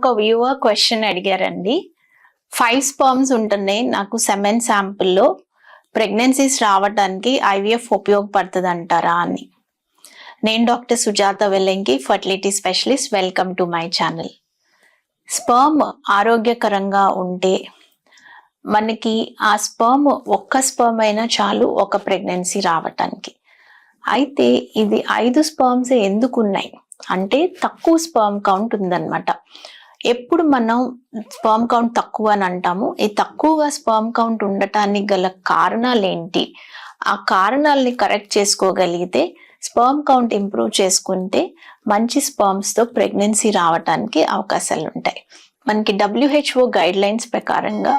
ఒక viewer question అడిగారండి. Five sperms ఉంటున్నాయి. నాకు సెమెన్ శాంపుల్లో ప్రెగ్నెన్సీస్ రావడానికి ఐవీఎఫ్ ఉపయోగపడుతుంది అంటారా అని. నేను doctor Sujatha Vellanki fertility specialist welcome to my channel sperm ఆరోగ్యకరంగా ఉంటే మనకి ఆ స్పర్మ్ ఒక్క స్పర్మ్ అయినా చాలు ఒక ప్రెగ్నెన్సీ రావటానికి. అయితే ఇది ఐదు స్పర్మ్స్ ఎందుకు ఉన్నాయి అంటే తక్కువ స్పర్మ్ కౌంట్ ఉందన్నమాట. ఎప్పుడు మనం స్పర్మ్ కౌంట్ తక్కువ అని అంటాము. ఈ తక్కువగా స్పర్మ్ కౌంట్ ఉండటానికి గల కారణాలు ఏంటి ఆ కారణాలని కరెక్ట్ చేసుకోగలిగితే స్పర్మ్ కౌంట్ ఇంప్రూవ్ చేసుకుంటే మంచి స్పర్మ్స్తో ప్రెగ్నెన్సీ రావడానికి అవకాశాలు ఉంటాయి. మనకి డబ్ల్యూహెచ్ఓ గైడ్ లైన్స్ ప్రకారంగా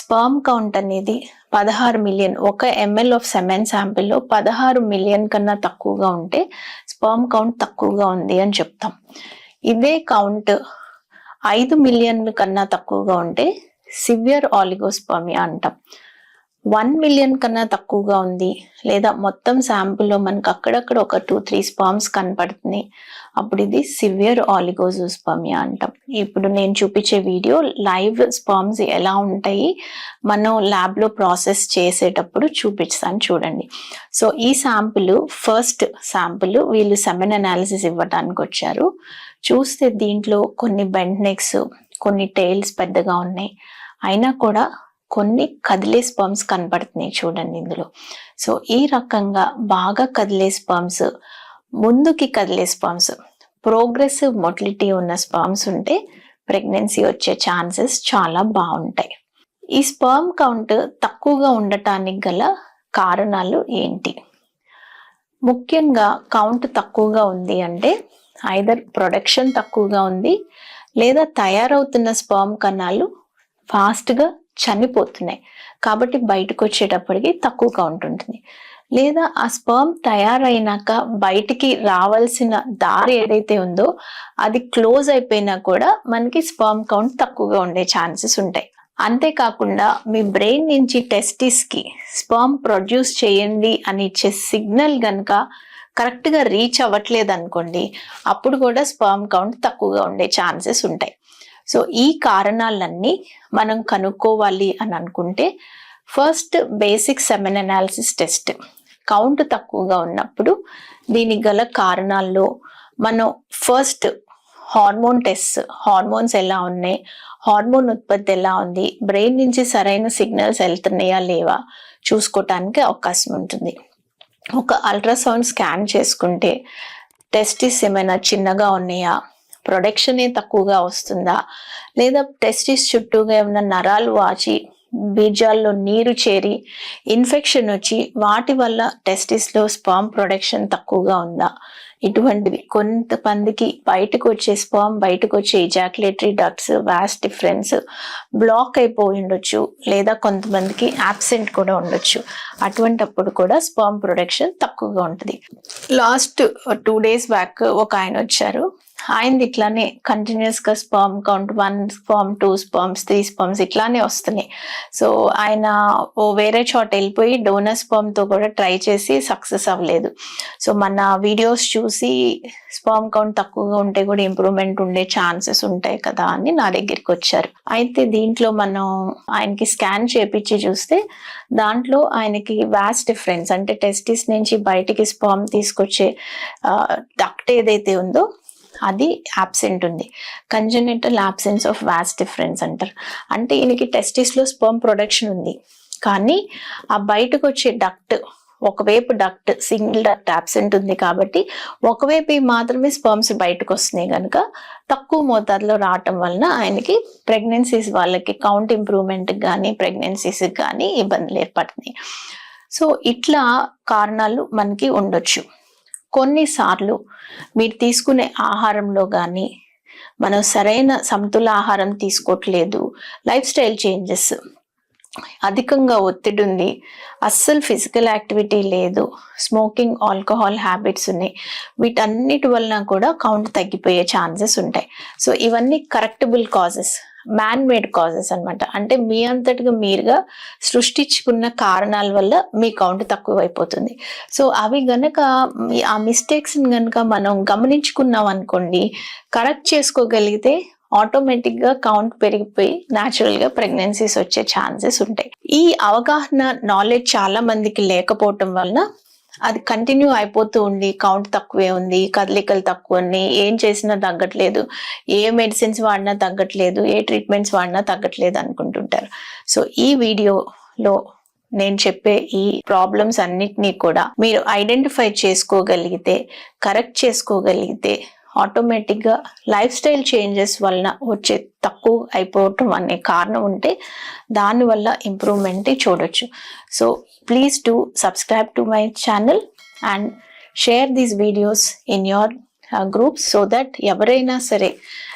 స్పర్మ్ కౌంట్ అనేది పదహారు మిలియన్ ఒక ఎంఎల్ ఆఫ్ సెమెన్ శాంపిల్లో పదహారు మిలియన్ కన్నా తక్కువగా ఉంటే స్పర్మ్ కౌంట్ తక్కువగా ఉంది అని చెప్తాం. ఇదే కౌంట్ ఐదు మిలియన్ కన్నా తక్కువగా ఉంటే సివియర్ ఆలిగోస్పర్మియా అంటాం. వన్ మిలియన్ కన్నా తక్కువగా ఉంది. లేదా మొత్తం శాంపుల్లో మనకు అక్కడక్కడ ఒక టూ త్రీ స్పామ్స్ కనపడుతున్నాయి. అప్పుడు ఇది సివియర్ ఆలిగోజోస్పామియా అంటాం. ఇప్పుడు నేను చూపించే వీడియో లైవ్ స్పామ్స్ ఎలా ఉంటాయి మనం ల్యాబ్లో ప్రాసెస్ చేసేటప్పుడు చూపిస్తాను చూడండి. సో ఈ శాంపుల్ ఫస్ట్ శాంపుల్ వీళ్ళు సెమెన్ అనాలిసిస్ ఇవ్వడానికి వచ్చారు. చూస్తే దీంట్లో కొన్ని బెండ్ నెక్స్ కొన్ని టైల్స్ పెద్దగా ఉన్నాయి. అయినా కూడా కొన్ని కదిలే స్పర్మ్స్ కనపడుతున్నాయి చూడండి ఇందులో. సో ఈ రకంగా బాగా కదిలే స్పర్మ్స్ ముందుకి కదిలే స్పర్మ్స్ ప్రోగ్రెసివ్ మొటిలిటీ ఉన్న స్పర్మ్స్ ఉంటే ప్రెగ్నెన్సీ వచ్చే ఛాన్సెస్ చాలా బాగుంటాయి. ఈ స్పర్మ్ కౌంట్ తక్కువగా ఉండటానికి గల కారణాలు ఏంటి? ముఖ్యంగా కౌంట్ తక్కువగా ఉంది అంటే ఐదర్ ప్రొడక్షన్ తక్కువగా ఉంది లేదా తయారవుతున్న స్పర్మ్ కణాలు ఫాస్ట్గా చనిపోతున్నాయి. కాబట్టి బయటకు వచ్చేటప్పటికి తక్కువ కౌంట్ ఉంటుంది. లేదా ఆ స్పర్మ్ తయారైనాక బయటికి రావాల్సిన దారి ఏదైతే ఉందో అది క్లోజ్ అయిపోయినా కూడా మనకి స్పర్మ్ కౌంట్ తక్కువగా ఉండే ఛాన్సెస్ ఉంటాయి. అంతేకాకుండా మీ బ్రెయిన్ నుంచి టెస్టిస్కి స్పర్మ్ ప్రొడ్యూస్ చేయండి అని ఇచ్చే సిగ్నల్ కనుక కరెక్ట్గా రీచ్ అవ్వట్లేదు అనుకోండి అప్పుడు కూడా స్పర్మ్ కౌంట్ తక్కువగా ఉండే ఛాన్సెస్ ఉంటాయి. సో ఈ కారణాలన్నీ మనం కనుక్కోవాలి అని అనుకుంటే first basic semen analysis test count తక్కువగా ఉన్నప్పుడు దీనికి గల కారణాల్లో మనం ఫస్ట్ హార్మోన్ టెస్ట్ హార్మోన్స్ ఎలా ఉన్నాయి హార్మోన్ ఉత్పత్తి ఎలా ఉంది బ్రెయిన్ నుంచి సరైన సిగ్నల్స్ వెళ్తున్నాయా లేవా చూసుకోవటానికి అవకాశం ఉంటుంది. ఒక అల్ట్రాసౌండ్ స్కాన్ చేసుకుంటే టెస్టిస్ ఏమైనా చిన్నగా ఉన్నాయా ప్రొడక్షనే తక్కువగా వస్తుందా? లేదా టెస్టిస్ చుట్టూగా ఏమైనా నరాలు వాచి బీజాల్లో నీరు చేరి ఇన్ఫెక్షన్ వచ్చి వాటి వల్ల టెస్టిస్లో స్పామ్ ప్రొడక్షన్ తక్కువగా ఉందా? ఇటువంటివి. కొంతమందికి బయటకు వచ్చే స్పామ్ బయటకు వచ్చే ejaculatory ducts vas deferens block అయిపోయి ఉండొచ్చు. లేదా కొంతమందికి యాబ్సెంట్ కూడా ఉండొచ్చు. అటువంటప్పుడు కూడా స్పామ్ ప్రొడక్షన్ తక్కువగా ఉంటుంది. లాస్ట్ టూ డేస్ బ్యాక్ ఒక ఆయన వచ్చారు. అయింది ఇట్లానే. కంటిన్యూస్గా sperm count one sperm two sperms three sperms ఇట్లానే వస్తున్నాయి. సో ఆయన ఓ వేరే చోట వెళ్ళిపోయి డోనర్ స్పర్మ్తో కూడా ట్రై చేసి సక్సెస్ అవ్వలేదు. సో మన వీడియోస్ చూసి స్పర్మ్ కౌంట్ తక్కువగా ఉంటే కూడా ఇంప్రూవ్మెంట్ ఉండే ఛాన్సెస్ ఉంటాయి కదా అని నా దగ్గరికి వచ్చారు. అయితే దీంట్లో మనం ఆయనకి స్కాన్ చేపించి చూస్తే దాంట్లో ఆయనకి వ్యాస్ డిఫరెన్స్ అంటే టెస్టిస్ నుంచి బయటికి స్పర్మ్ తీసుకొచ్చే డక్ట్ ఏదైతే ఉందో అది యాబ్సెంట్ ఉంది. Congenital absence of vas deferens అంటారు. అంటే ఈయనకి టెస్టిస్లో స్పర్మ్ ప్రొడక్షన్ ఉంది. కానీ ఆ బయటకు వచ్చే డక్ట్ ఒకవైపు డక్ట్ సింగిల్ డక్ట్ యాబ్సెంట్ ఉంది కాబట్టి ఒకవైపు మాత్రమే స్పర్మ్స్ బయటకు వస్తున్నాయి కనుక తక్కువ మోతాదులో రావటం వలన ఆయనకి ప్రెగ్నెన్సీస్ వాళ్ళకి కౌంట్ ఇంప్రూవ్మెంట్కి కానీ ప్రెగ్నెన్సీస్కి కానీ ఇబ్బందులు ఏర్పడుతున్నాయి. సో ఇట్లా కారణాలు మనకి ఉండొచ్చు. కొన్నిసార్లు మీరు తీసుకునే ఆహారంలో కానీ మనం సరైన సమతుల ఆహారం తీసుకోవట్లేదు లైఫ్ స్టైల్ చేంజెస్ అధికంగా ఒత్తిడి ఉంది అస్సలు ఫిజికల్ యాక్టివిటీ లేదు స్మోకింగ్ ఆల్కహాల్ హ్యాబిట్స్ ఉన్నాయి వీటన్నిటి వలన కూడా కౌంట్ తగ్గిపోయే ఛాన్సెస్ ఉంటాయి. సో ఇవన్నీ correctable causes. Man made causes అనమాట అంటే మీ అంతటిగా మీరుగా సృష్టించుకున్న కారణాల వల్ల మీ కౌంట్ తక్కువ అయిపోతుంది సో అవి గనక మీ- ఆ మిస్టేక్స్ గనక మనం గమనించుకున్నాం అనుకోండి కరెక్ట్ చేసుకోగలిగితే ఆటోమేటిక్గా కౌంట్ పెరిగిపోయి న్యాచురల్గా ప్రెగ్నెన్సీస్ వచ్చే ఛాన్సెస్ ఉంటాయి. ఈ అవగాహన నాలెడ్జ్ చాలా మందికి లేకపోవటం వలన అది కంటిన్యూ అయిపోతూ ఉంది. కౌంట్ తక్కువే ఉంది. కదలికలు తక్కువ ఉన్నాయి ఏం చేసినా తగ్గట్లేదు. ఏ మెడిసిన్స్ వాడినా తగ్గట్లేదు. ఏ ట్రీట్మెంట్స్ వాడినా తగ్గట్లేదు అనుకుంటుంటారు. సో ఈ వీడియోలో నేను చెప్పే ఈ ప్రాబ్లమ్స్ అన్నిటినీ కూడా మీరు ఐడెంటిఫై చేసుకోగలిగితే కరెక్ట్ చేసుకోగలిగితే ఆటోమేటిక్గా లైఫ్ స్టైల్ చేంజెస్ వలన వచ్చే తక్కువ అయిపోవటం అనే కారణం ఉంటే దానివల్ల ఇంప్రూవ్మెంట్ చూడొచ్చు. So please to subscribe to my channel and share these videos in your group so that ఎవరైనా సరే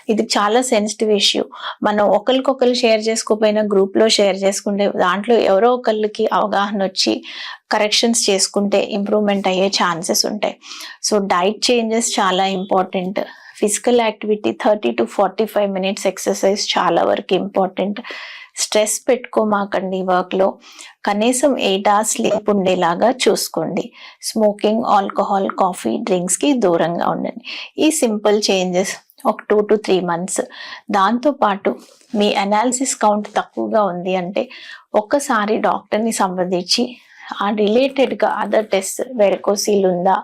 ఇది చాలా సెన్సిటివ్ ఇష్యూ మనం ఒకరికొకరు షేర్ చేసుకోపోయినా గ్రూప్లో షేర్ చేసుకుంటే దాంట్లో ఎవరో ఒకరికి అవగాహన వచ్చి కరెక్షన్స్ చేసుకుంటే ఇంప్రూవ్మెంట్ అయ్యే ఛాన్సెస్ ఉంటాయి. సో డైట్ చేంజెస్ చాలా important physical activity thirty to forty five minutes exercise చాలా వరకు ఇంపార్టెంట్ స్ట్రెస్ పెట్టుకోమాకండి వర్క్లో. కనీసం ఎయిట్ అవర్స్ స్లీప్ ఉండేలాగా చూసుకోండి. స్మోకింగ్ ఆల్కహాల్ కాఫీ డ్రింక్స్కి దూరంగా ఉండండి. ఈ సింపుల్ చేంజెస్ ఒక టూ టు త్రీ మంత్స్. దాంతోపాటు మీ అనాలిసిస్ కౌంట్ తక్కువగా ఉంది అంటే ఒక్కసారి డాక్టర్ని సంప్రదించి ఆ రిలేటెడ్గా అదర్ టెస్ట్ వెరకోసీలు ఉందా?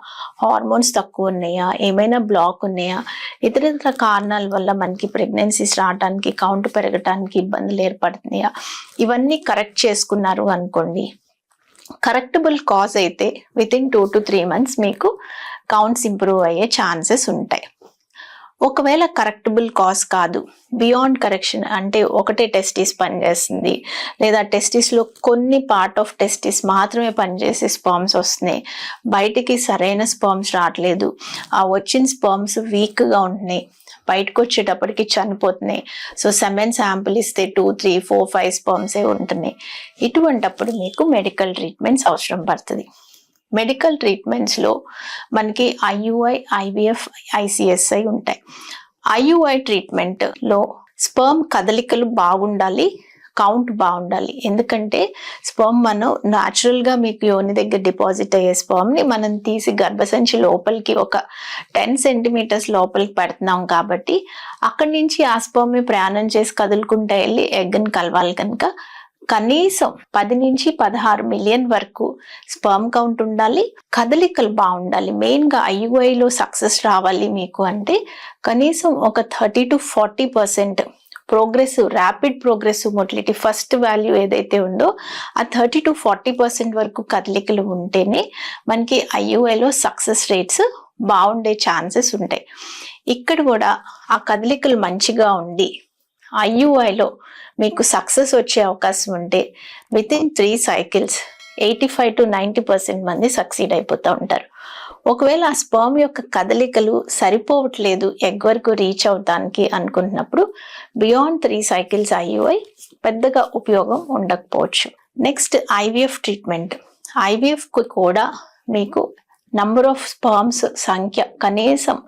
హార్మోన్స్ తక్కువ ఉన్నాయా ఏమైనా బ్లాక్ ఉన్నాయా? ఇతర ఇతర కారణాల వల్ల మనకి ప్రెగ్నెన్సీస్ రావడానికి కౌంట్ పెరగటానికి ఇబ్బందులు ఏర్పడుతున్నాయా? ఇవన్నీ కరెక్ట్ చేసుకున్నారు అనుకోండి. కరెక్టబుల్ కాజ్ అయితే within two to three months మీకు కౌంట్స్ ఇంప్రూవ్ అయ్యే ఛాన్సెస్ ఉంటాయి. ఒకవేళ కరెక్టబుల్ కాజ్ కాదు బియాండ్ కరెక్షన్ అంటే ఒకటే టెస్టిస్ పనిచేస్తుంది. లేదా టెస్టిస్లో కొన్ని పార్ట్ ఆఫ్ టెస్టిస్ మాత్రమే పనిచేసే స్పర్మ్స్ వస్తున్నాయి. బయటికి సరైన స్పర్మ్స్ రావట్లేదు. ఆ వచ్చిన స్పర్మ్స్ వీక్గా ఉంటున్నాయి. బయటకు వచ్చేటప్పటికి చనిపోతున్నాయి. సో సెమెన్ శాంపుల్ ఇస్తే టూ త్రీ ఫోర్ ఫైవ్ స్పర్మ్సే ఉంటున్నాయి. ఇటువంటప్పుడు మీకు మెడికల్ ట్రీట్మెంట్స్ అవసరం పడుతుంది. మెడికల్ ట్రీట్మెంట్స్లో మనకి ఐయుఐ ఐవిఎఫ్ ఐసిఎస్ఐ ఉంటాయి. ఐయుఐ ట్రీట్మెంట్లో స్పర్మ్ కదలికలు బాగుండాలి కౌంట్ బాగుండాలి. ఎందుకంటే స్పర్మ్ మనం న్యాచురల్గా మీకు యోని దగ్గర డిపాజిట్ అయ్యే స్పర్మ్ని మనం తీసి గర్భసంచి లోపలికి ఒక టెన్ సెంటీమీటర్స్ లోపలికి పెడుతున్నాం కాబట్టి అక్కడి నుంచి ఆ స్పర్మ్ని ప్రయాణం చేసి కదులుకుంటూ వెళ్ళి ఎగ్ని కలవాలి కనుక కనీసం పది నుంచి పదహారు మిలియన్ వరకు స్పర్మ్ కౌంట్ ఉండాలి కదలికలు బాగుండాలి. మెయిన్గా ఐయుఐలో సక్సెస్ రావాలి మీకు అంటే కనీసం ఒక thirty to forty percent progressive rapid progressive motility first value ఏదైతే ఉందో ఆ థర్టీ టు ఫార్టీ పర్సెంట్ వరకు కదలికలు ఉంటేనే మనకి ఐయుఐలో సక్సెస్ రేట్స్ బాగుండే ఛాన్సెస్ ఉంటాయి. ఇక్కడ కూడా ఆ కదలికలు మంచిగా ఉండి ఐయుఐలో మీకు సక్సెస్ వచ్చే అవకాశం ఉంటే within three cycles eighty five to ninety percent మంది సక్సీడ్ అయిపోతూ ఉంటారు. ఒకవేళ ఆ స్పర్మ్ యొక్క కదలికలు సరిపోవట్లేదు ఎగ్ వరకు రీచ్ అవడానికి అనుకుంటున్నప్పుడు బియాండ్ త్రీ సైకిల్స్ ఐయుఐ పెద్దగా ఉపయోగం ఉండకపోవచ్చు. నెక్స్ట్ ఐవీఎఫ్ ట్రీట్మెంట్ ఐవీఎఫ్కి కూడా మీకు నంబర్ ఆఫ్ స్పర్మ్స్ సంఖ్య కనీసం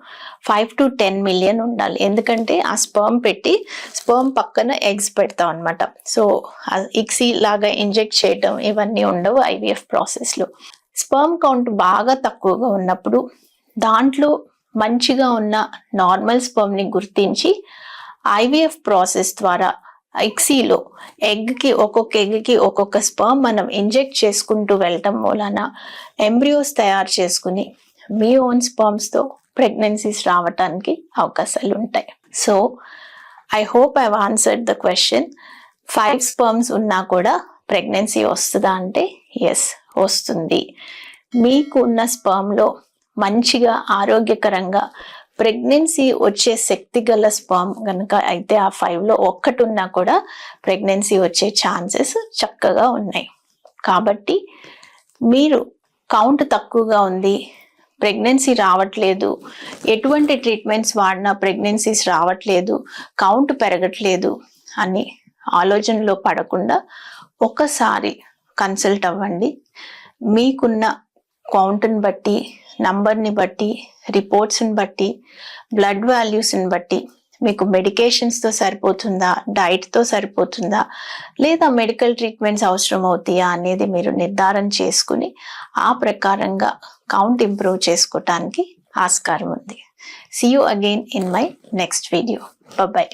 ఫైవ్ టు టెన్ మిలియన్ ఉండాలి. ఎందుకంటే ఆ స్పర్మ్ పెట్టి స్పర్మ్ పక్కన ఎగ్స్ పెడతాం అనమాట సో ఇక్సీ లాగా ఇంజెక్ట్ చేయటం ఇవన్నీ ఉండవు ఐవీఎఫ్ ప్రాసెస్లో స్పర్మ్ కౌంట్ బాగా తక్కువగా ఉన్నప్పుడు దాంట్లో మంచిగా ఉన్న నార్మల్ స్పర్మ్ని గుర్తించి ఐవీఎఫ్ ప్రాసెస్ ద్వారా ఎగ్సీలో. ఎగ్కి ఒక్కొక్క ఎగ్కి ఒక్కొక్క స్పర్మ్ మనం ఇంజెక్ట్ చేసుకుంటూ వెళ్ళటం మూలాన ఎంబ్రియోస్ తయారు చేసుకుని మీ ఓన్ స్పర్మ్స్తో ప్రెగ్నెన్సీస్ రావటానికి అవకాశాలు ఉంటాయి so I hope I answered the question. Five sperms ఉన్నా కూడా ప్రెగ్నెన్సీ వస్తుందా అంటే ఎస్ వస్తుంది. మీకు ఉన్న స్పర్మ్లో మంచిగా ఆరోగ్యకరంగా ప్రెగ్నెన్సీ వచ్చే శక్తి గల స్పామ్ కనుక అయితే ఆ ఫైవ్లో ఒక్కటి ఉన్నా కూడా ప్రెగ్నెన్సీ వచ్చే ఛాన్సెస్ చక్కగా ఉన్నాయి. కాబట్టి మీరు కౌంట్ తక్కువగా ఉంది ప్రెగ్నెన్సీ రావట్లేదు ఎటువంటి ట్రీట్మెంట్స్ వాడినా ప్రెగ్నెన్సీస్ రావట్లేదు కౌంట్ పెరగట్లేదు అని ఆలోచనలో పడకుండా ఒకసారి కన్సల్ట్ అవ్వండి. మీకున్న కౌంట్ని బట్టి నంబర్ని బట్టి రిపోర్ట్స్ని బట్టి బ్లడ్ వాల్యూస్ని బట్టి మీకు మెడికేషన్స్తో సరిపోతుందా డైట్తో సరిపోతుందా లేదా మెడికల్ ట్రీట్మెంట్స్ అవసరం అవుతాయా అనేది మీరు నిర్ధారణ చేసుకుని ఆ ప్రకారంగా కౌంట్ ఇంప్రూవ్ చేసుకోవటానికి ఆస్కారం ఉంది See you again in my next video bye.